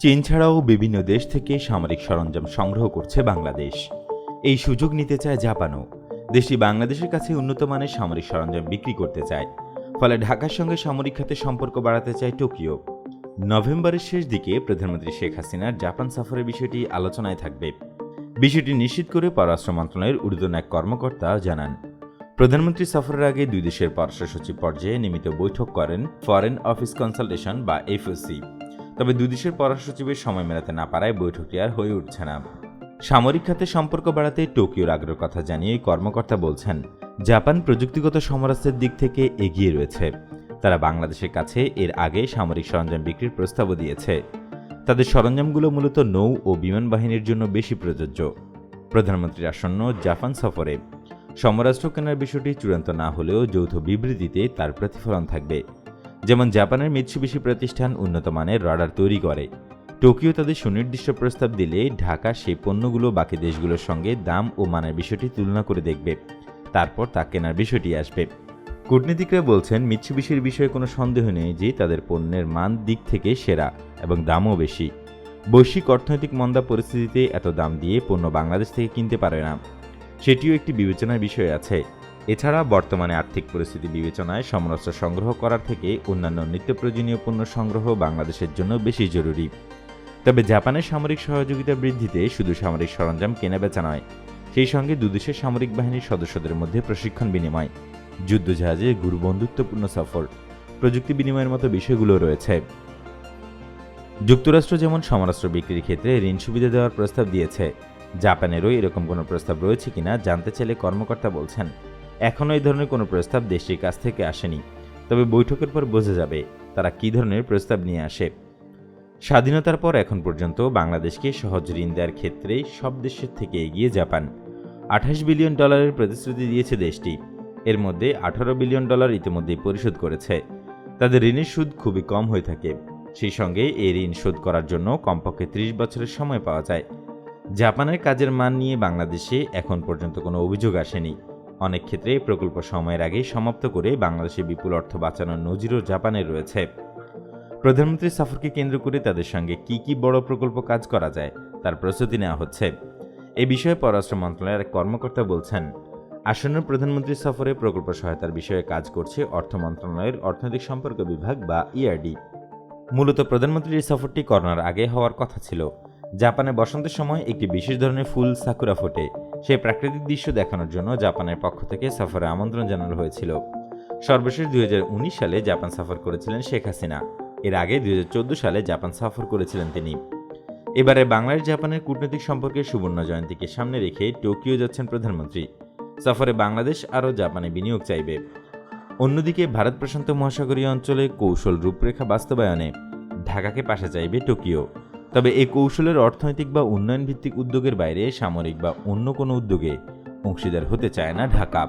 চীন ছাড়াও বিভিন্ন দেশ থেকে সামরিক সরঞ্জাম সংগ্রহ করছে বাংলাদেশ। এই সুযোগ নিতে চায় জাপানও। দেশটি বাংলাদেশের কাছে উন্নত মানের সামরিক সরঞ্জাম বিক্রি করতে চায়। ফলে ঢাকার সঙ্গে সামরিক খাতে সম্পর্ক বাড়াতে চায় টোকিও। নভেম্বরের শেষ দিকে প্রধানমন্ত্রী শেখ হাসিনার জাপান সফরের বিষয়টি আলোচনায় থাকবে। বিষয়টি নিশ্চিত করে পররাষ্ট্র মন্ত্রণালয়ের ঊর্ধ্বতন এক কর্মকর্তা জানান। প্রধানমন্ত্রী সফরের আগে দুই দেশের পররাষ্ট্র সচিব পর্যায়ে নিয়মিত বৈঠক করেন ফরেন অফিস কনসালটেশন বা এফওসি। তবে দুই দেশের পররাষ্ট্র সচিবের সময় মেলাতে না পারায় বৈঠকটি আর হয়ে উঠছে না। সামরিক খাতে সম্পর্ক বাড়াতে টোকিওর আগ্রহ কথা জানিয়ে কর্মকর্তা বলছেন, জাপান প্রযুক্তিগত সমরাস্ত্রের দিক থেকে এগিয়ে রয়েছে। তারা বাংলাদেশের কাছে এর আগে সামরিক সরঞ্জাম বিক্রির প্রস্তাবও দিয়েছে। তাদের সরঞ্জামগুলো মূলত নৌ ও বিমান বাহিনীর জন্য বেশি প্রযোজ্য। প্রধানমন্ত্রীর আসন্ন জাপান সফরে সমরাষ্ট্র কেনার বিষয়টি চূড়ান্ত না হলেও যৌথ বিবৃতিতে তার প্রতিফলন থাকবে। যেমন জাপানের মিৎসুবিশি প্রতিষ্ঠান উন্নত মানের রাডার তৈরি করে। টোকিও তাদের সুনির্দিষ্ট প্রস্তাব দিলে ঢাকা সেই পণ্যগুলো বাকি দেশগুলোর সঙ্গে দাম ও মানের বিষয়টি তুলনা করে দেখবে। তারপর তা কেনার বিষয়টি আসবে। কূটনীতিকরা বলছেন, মিৎসুবিশির বিষয়ে কোনো সন্দেহ নেই যে তাদের পণ্যের মান দিক থেকে সেরা এবং দামও বেশি। বৈশ্বিক অর্থনৈতিক মন্দা পরিস্থিতিতে এত দাম দিয়ে পণ্য বাংলাদেশ থেকে কিনতে পারে না। সেটিও একটি বিবেচনার বিষয় আছে। এছাড়া বর্তমানে আর্থিক পরিস্থিতি বিবেচনায় সমরাস্ত্র সংগ্রহ করার থেকে অন্যান্য নিত্য প্রয়োজনীয় পণ্য সংগ্রহ বাংলাদেশের জন্য বেশি জরুরি। তবে জাপানের সামরিক সহযোগিতা বৃদ্ধিতে শুধু সামরিক সরঞ্জাম কেনাবেচা নয়, সেই সঙ্গে দুদেশের সামরিক বাহিনীর সদস্যদের মধ্যে প্রশিক্ষণ বিনিময়, যুদ্ধজাহাজে গুরু বন্ধুত্বপূর্ণ সফর, প্রযুক্তি বিনিময়ের মতো বিষয়গুলো রয়েছে। যুক্তরাষ্ট্র যেমন সমরাস্ত্র বিক্রির ক্ষেত্রে ঋণ সুবিধা দেওয়ার প্রস্তাব দিয়েছে, জাপানেরও এরকম কোনো প্রস্তাব রয়েছে কিনা জানতে চাইলে কর্মকর্তা বলছেন। এখনও এই ধরনের কোনো প্রস্তাব দেশটির কাছ থেকে আসেনি। তবে বৈঠকের পর বোঝা যাবে তারা কী ধরনের প্রস্তাব নিয়ে আসে। স্বাধীনতার পর এখন পর্যন্ত বাংলাদেশকে সহজ ঋণ দেওয়ার ক্ষেত্রে সব দেশের থেকে এগিয়ে জাপান। আঠাশ বিলিয়ন ডলারের প্রতিশ্রুতি দিয়েছে দেশটি। এর মধ্যে আঠারো বিলিয়ন ডলার ইতিমধ্যেই পরিশোধ করেছে। তাদের ঋণের সুদ খুবই কম হয়ে থাকে। সেই সঙ্গে এই ঋণ শোধ করার জন্য কমপক্ষে ত্রিশ বছরের সময় পাওয়া যায়। জাপানের কাজের মান নিয়ে বাংলাদেশে এখন পর্যন্ত কোনো অভিযোগ আসেনি। অনেক ক্ষেত্রে প্রকল্প সময়ের আগেই সমাপ্ত করে বাংলাদেশে বিপুল অর্থ বাঁচানোর নজিরও জাপানে রয়েছে। প্রধানমন্ত্রী সফরকে কেন্দ্র করে তাদের সঙ্গে কি কি বড় প্রকল্প কাজ করা যায় তার প্রস্তুতি নেওয়া হচ্ছে। এ বিষয়ে পররাষ্ট্র মন্ত্রণালয়ের এক কর্মকর্তা বলছেন, আসন্ন প্রধানমন্ত্রী সফরে প্রকল্প সহায়তার বিষয়ে কাজ করছে অর্থ মন্ত্রণালয়ের অর্থনৈতিক সম্পর্ক বিভাগ বা ইআরডি। মূলত প্রধানমন্ত্রীর এই সফরটি করোনার আগে হওয়ার কথা ছিল। জাপানে বসন্তের সময় একটি বিশেষ ধরনের ফুল সাকুরা ফোটে। সেই প্রাকৃতিক দৃশ্য দেখানোর জন্য জাপানের পক্ষ থেকে সফরে আমন্ত্রণ জানানো হয়েছিল। সর্বশেষ দুই সালে জাপান সফর করেছিলেন শেখ হাসিনা। এর আগে দুই হাজার চোদ্দ সালে জাপান সফর করেছিলেন তিনি। এবারে বাংলাদেশ জাপানের কূটনৈতিক সম্পর্কে সুবর্ণ জয়ন্তীকে সামনে রেখে টোকিও যাচ্ছেন প্রধানমন্ত্রী। সফরে বাংলাদেশ আরও জাপানে বিনিয়োগ চাইবে। অন্যদিকে ভারত প্রশান্ত মহাসাগরীয় অঞ্চলে কৌশল রূপরেখা বাস্তবায়নে ঢাকাকে পাশে চাইবে টোকিও। তবে এই কৌশলের অর্থনৈতিক বা উন্নয়ন ভিত্তিক উদ্যোগের বাইরে সামরিক বা অন্য কোনো উদ্যোগে অংশীদার হতে চায় না ঢাকা।